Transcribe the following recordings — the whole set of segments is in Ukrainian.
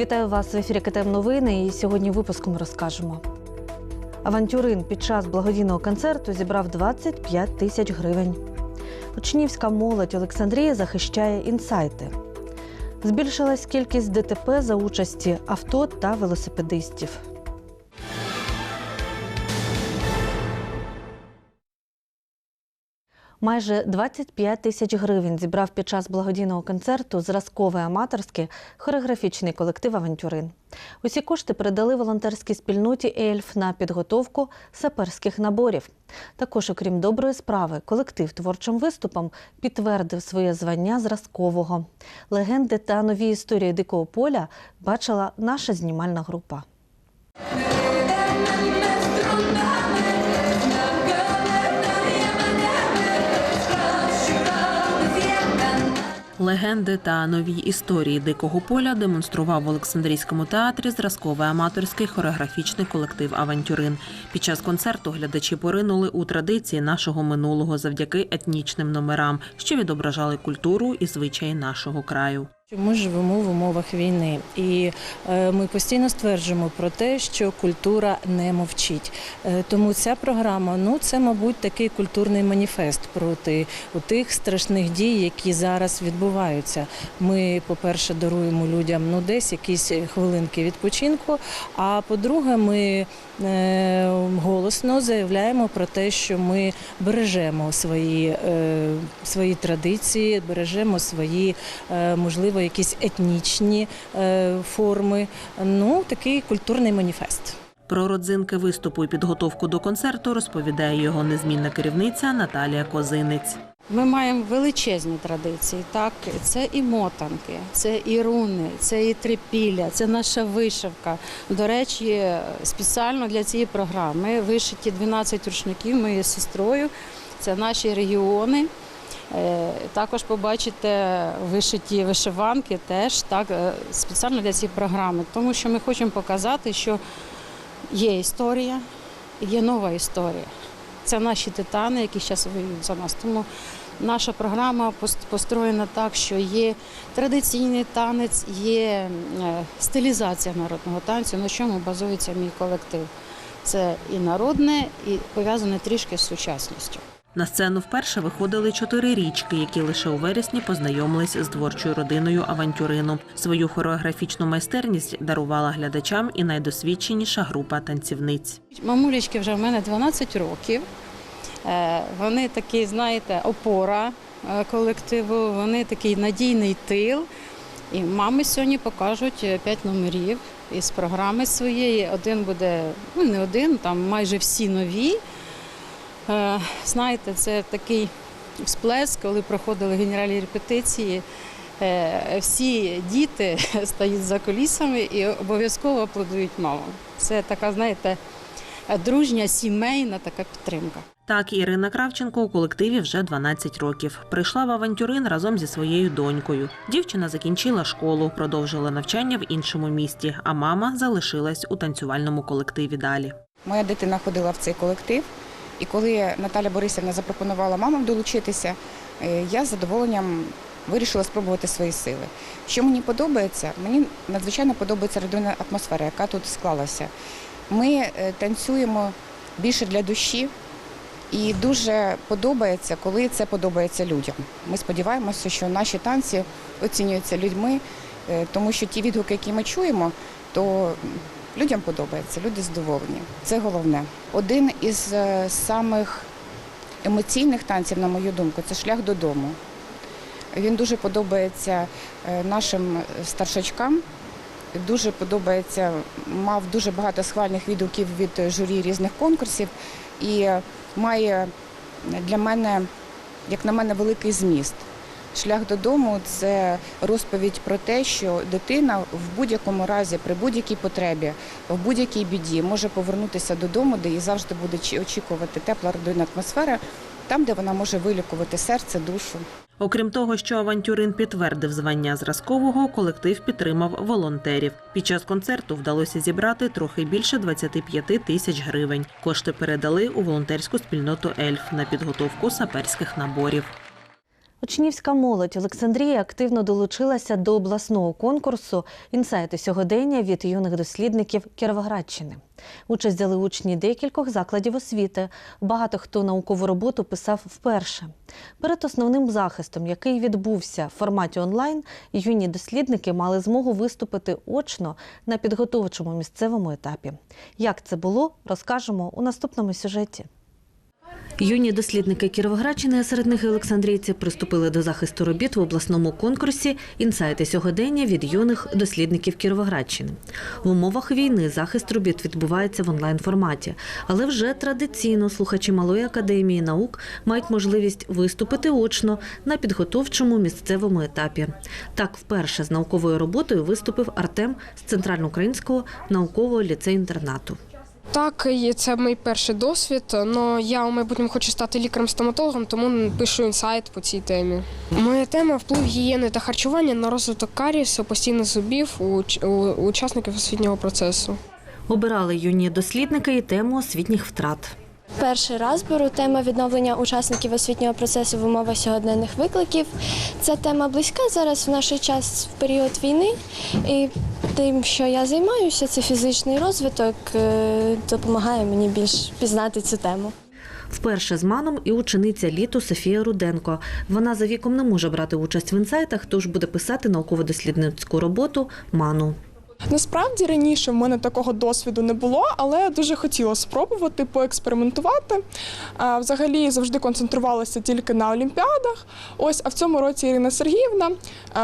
Вітаю вас в ефірі КТМ Новини. І сьогодні випуском розкажемо. Авантюрин під час благодійного концерту зібрав 25 тисяч гривень. Учнівська молодь Олександрія захищає інсайти. Збільшилась кількість ДТП за участі авто та велосипедистів. Майже 25 тисяч гривень зібрав під час благодійного концерту зразковий аматорський хореографічний колектив Авантюрин. Усі кошти передали волонтерській спільноті Ельф на підготовку саперських наборів. Також, окрім доброї справи, колектив творчим виступом підтвердив своє звання зразкового. Легенди та нові історії дикого поля бачила наша знімальна група. Легенди та нові історії дикого поля демонстрував в Олександрійському театрі зразковий аматорський хореографічний колектив Авантюрин. Під час концерту глядачі поринули у традиції нашого минулого завдяки етнічним номерам, що відображали культуру і звичаї нашого краю. Ми живемо в умовах війни, і е, ми постійно стверджуємо про те, що культура не мовчить. Е, Тому ця програма, ну це, мабуть, такий культурний маніфест проти тих страшних дій, які зараз відбуваються. Ми, по-перше, даруємо людям ну десь якісь хвилинки відпочинку. А по-друге, ми голосно заявляємо про те, що ми бережемо свої, е, свої традиції, бережемо свої е, можливо якісь етнічні е, форми. Ну такий культурний маніфест. Про родзинки виступу і підготовку до концерту розповідає його незмінна керівниця Наталія Козинець. Ми маємо величезні традиції. Так, це і мотанки, це і руни, це і трипілля, це наша вишивка. До речі, спеціально для цієї програми вишиті 12 рушників моєю сестрою. Це наші регіони. Е, Також побачите вишиті вишиванки теж так е, спеціально для цієї програми, тому що ми хочемо показати, що є історія, є нова історія. Це наші титани, які зараз воюють за нас. Тому наша програма пос- построєна так, що є традиційний танець, є е, стилізація народного танцю, на чому базується мій колектив. Це і народне, і пов'язане трішки з сучасністю. На сцену вперше виходили чотирирічки, які лише у вересні познайомились з творчою родиною авантюрину. Свою хореографічну майстерність дарувала глядачам і найдосвідченіша група танцівниць. Мамулечки вже в мене 12 років. Е, Вони такі, знаєте, опора е, колективу, вони такий надійний тил. І мами сьогодні покажуть 5 номерів із програми своєї. Один буде, ну не один, там майже всі нові. Е, Знаєте, це такий всплеск, коли проходили генеральні репетиції. Е, Всі діти стають за колісами і обов'язково аплодують мамам. Це така, знаєте, дружня, сімейна така підтримка. Так, Ірина Кравченко у колективі вже 12 років. Прийшла в авантюрин разом зі своєю донькою. Дівчина закінчила школу, продовжила навчання в іншому місті, а мама залишилась у танцювальному колективі далі. Моя дитина ходила в цей колектив, і коли Наталя Борисівна запропонувала мамам долучитися, е, я з задоволенням вирішила спробувати свої сили. Що мені подобається? Мені надзвичайно подобається родинна атмосфера, яка тут склалася. Ми е, танцюємо більше для душі. І дуже подобається, коли це подобається людям. Ми сподіваємося, що наші танці оцінюються людьми, е, тому що ті відгуки, які ми чуємо, то людям подобається, люди задоволені. Це головне. Один із е, самих емоційних танців, на мою думку, це шлях додому. Він дуже подобається е, нашим старшачкам. Дуже подобається, мав дуже багато схвальних відгуків від журі різних конкурсів і має для мене, як на мене, великий зміст. Шлях додому це розповідь про те, що дитина в будь-якому разі, при будь-якій потребі, в будь-якій біді може повернутися додому, де її завжди буде очікувати тепла родинна атмосфера, там, де вона може вилікувати серце, душу. Окрім того, що авантюрин підтвердив звання зразкового, колектив підтримав волонтерів. Під час концерту вдалося зібрати трохи більше 25 тисяч гривень. Кошти передали у волонтерську спільноту Ельф на підготовку саперських наборів. Учнівська молодь Олександрії активно долучилася до обласного конкурсу Інсайти сьогодення від юних дослідників Кіровоградщини. Участь взяли учні декількох закладів освіти. Багато хто наукову роботу писав вперше. Перед основним захистом, який відбувся в форматі онлайн, юні дослідники мали змогу виступити очно на підготовчому місцевому етапі. Як це було, розкажемо у наступному сюжеті. Юні дослідники Кіровоградщини, а серед них і Олександрійці, приступили до захисту робіт в обласному конкурсі Інсайти сьогодення від юних дослідників Кіровоградщини. В умовах війни захист робіт відбувається в онлайн форматі, але вже традиційно слухачі малої академії наук мають можливість виступити очно на підготовчому місцевому етапі. Так, вперше з науковою роботою виступив Артем з центральноукраїнського наукового ліцею-інтернату. Так, і це мій перший досвід. але я у майбутньому хочу стати лікарем-стоматологом, тому пишу інсайт по цій темі. Моя тема вплив гігієни та харчування на розвиток карісу, постійних зубів у, уч- у учасників освітнього процесу. Обирали юні дослідники і тему освітніх втрат. Перший раз беру тему відновлення учасників освітнього процесу в умовах сьогоденних викликів. Ця тема близька зараз в наш час в період війни. І тим, що я займаюся, це фізичний розвиток, е, допомагає мені більш пізнати цю тему. Вперше з маном і учениця літу Софія Руденко. Вона за віком не може брати участь в інсайтах, тож буде писати науково-дослідницьку роботу ману. Насправді раніше в мене такого досвіду не було, але дуже хотіла спробувати поекспериментувати. Взагалі завжди концентрувалася тільки на олімпіадах. Ось, а в цьому році Ірина Сергіївна,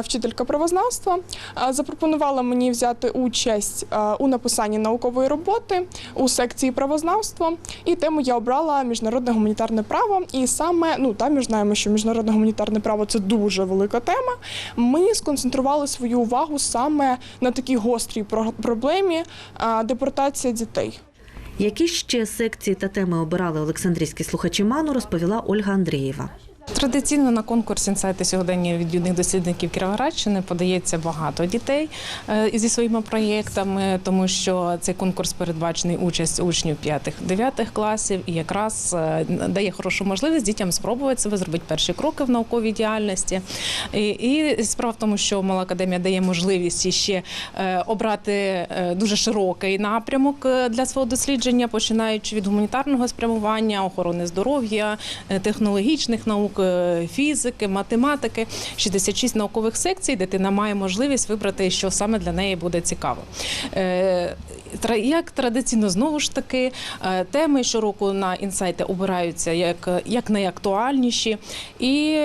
вчителька правознавства, запропонувала мені взяти участь у написанні наукової роботи у секції правознавства. І тему я обрала міжнародне гуманітарне право. І саме ну та ми знаємо, що міжнародне гуманітарне право це дуже велика тема. Ми сконцентрували свою увагу саме на такій гострій про- проблемі депортація дітей. Які ще секції та теми обирали Олександрійські слухачі ману, розповіла Ольга Андрієва. Традиційно на конкурс інсайти сьогодення від юних дослідників Кіровоградщини подається багато дітей е, зі своїми проєктами, тому що цей конкурс передбачений участь учнів 5-9 класів і якраз е, дає хорошу можливість дітям спробувати себе зробити перші кроки в науковій діяльності. І, справа в тому, що мала академія дає можливість ще е, обрати дуже широкий напрямок для свого дослідження, починаючи від гуманітарного спрямування, охорони здоров'я, технологічних наук, е, фізики, математики. 66 наукових секцій. Дитина має можливість вибрати, що саме для неї буде цікаво. Як традиційно знову ж таки е, теми щороку на інсайти обираються як, як найактуальніші, і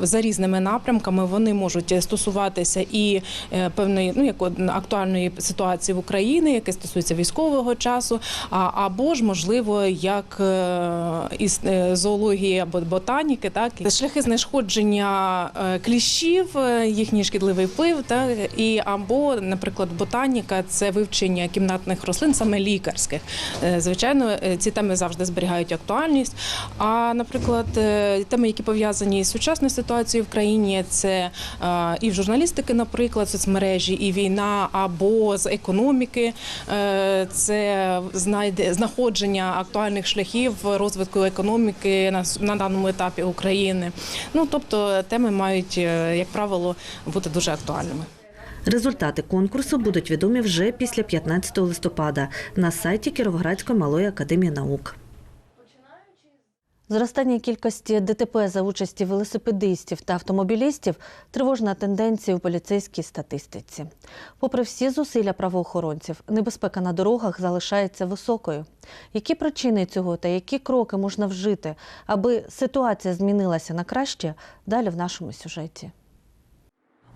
за різними напрямками вони можуть стосуватися і е, певної ну як актуальної ситуації в Україні, яке стосується військового часу, або ж можливо як е, із зоології або ботаніки, так шляхи знешкодження кліщів, їхній шкідливий вплив, так і або, наприклад, ботаніка це вивчення кімнатних рослин, саме лікарських. Е, Звичайно, е, ці теми завжди зберігають актуальність. А, наприклад, е, теми, які пов'язані з сучасною ситуацією в країні, це і в журналістики, наприклад, соцмережі, і війна, або з економіки, це знайде знаходження актуальних шляхів розвитку економіки на, даному етапі України. Ну тобто теми мають, як правило, бути дуже актуальними. Результати конкурсу будуть відомі вже після 15 листопада на сайті Кіровоградської малої академії наук. Зростання кількості ДТП за участі велосипедистів та автомобілістів тривожна тенденція у поліцейській статистиці. Попри всі зусилля правоохоронців, небезпека на дорогах залишається високою. Які причини цього та які кроки можна вжити, аби ситуація змінилася на краще, далі в нашому сюжеті.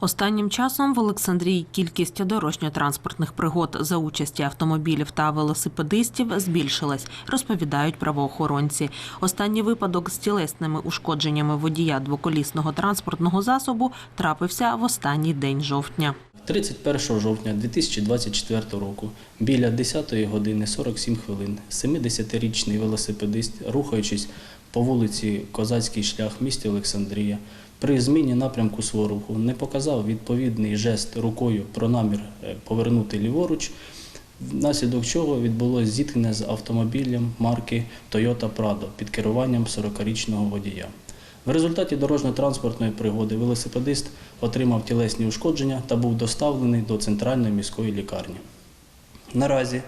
Останнім часом в Олександрії кількість дорожньо-транспортних пригод за участі автомобілів та велосипедистів збільшилась, розповідають правоохоронці. Останній випадок з тілесними ушкодженнями водія двоколісного транспортного засобу трапився в останній день жовтня. 31 жовтня 2024 року біля 10 години 47 хвилин 70-річний велосипедист, рухаючись по вулиці Козацький шлях в місті Олександрія, при зміні напрямку свого руху не показав відповідний жест рукою про намір е, повернути ліворуч, внаслідок чого відбулося зіткнення з автомобілем марки Toyota Prado під керуванням 40-річного водія. В результаті дорожньо-транспортної пригоди велосипедист отримав тілесні ушкодження та був доставлений до центральної міської лікарні. Наразі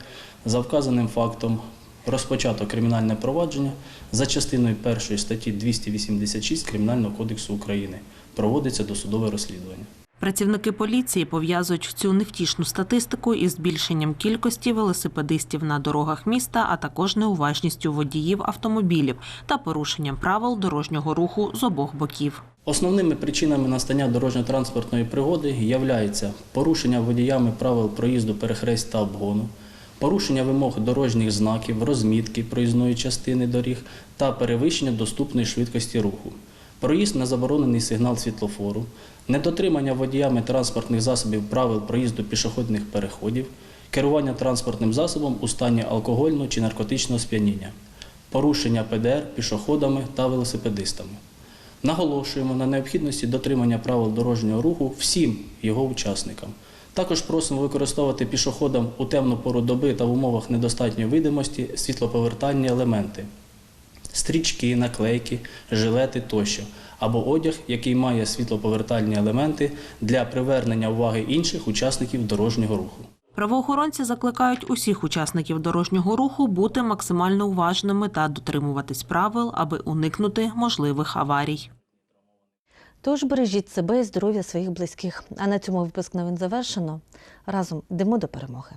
за вказаним фактом розпочато кримінальне провадження за частиною 1 статті 286 Кримінального кодексу України. Проводиться досудове розслідування. Працівники поліції пов'язують цю невтішну статистику із збільшенням кількості велосипедистів на дорогах міста, а також неуважністю водіїв автомобілів та порушенням правил дорожнього руху з обох боків. Основними причинами настання дорожньо-транспортної пригоди являються порушення водіями правил проїзду перехресть та обгону, порушення вимог дорожніх знаків, розмітки проїзної частини доріг та перевищення доступної швидкості руху, проїзд на заборонений сигнал світлофору, недотримання водіями транспортних засобів правил проїзду пішохідних переходів, керування транспортним засобом у стані алкогольного чи наркотичного сп'яніння, порушення ПДР пішоходами та велосипедистами. Наголошуємо на необхідності дотримання правил дорожнього руху всім його учасникам. Також просимо використовувати пішоходам у темну пору доби та в умовах недостатньої видимості світлоповертальні елементи стрічки, наклейки, жилети тощо, або одяг, який має світлоповертальні елементи для привернення уваги інших учасників дорожнього руху. Правоохоронці закликають усіх учасників дорожнього руху бути максимально уважними та дотримуватись правил, аби уникнути можливих аварій. Тож бережіть себе і здоров'я своїх близьких. А на цьому випуск новин завершено. Разом йдемо до перемоги.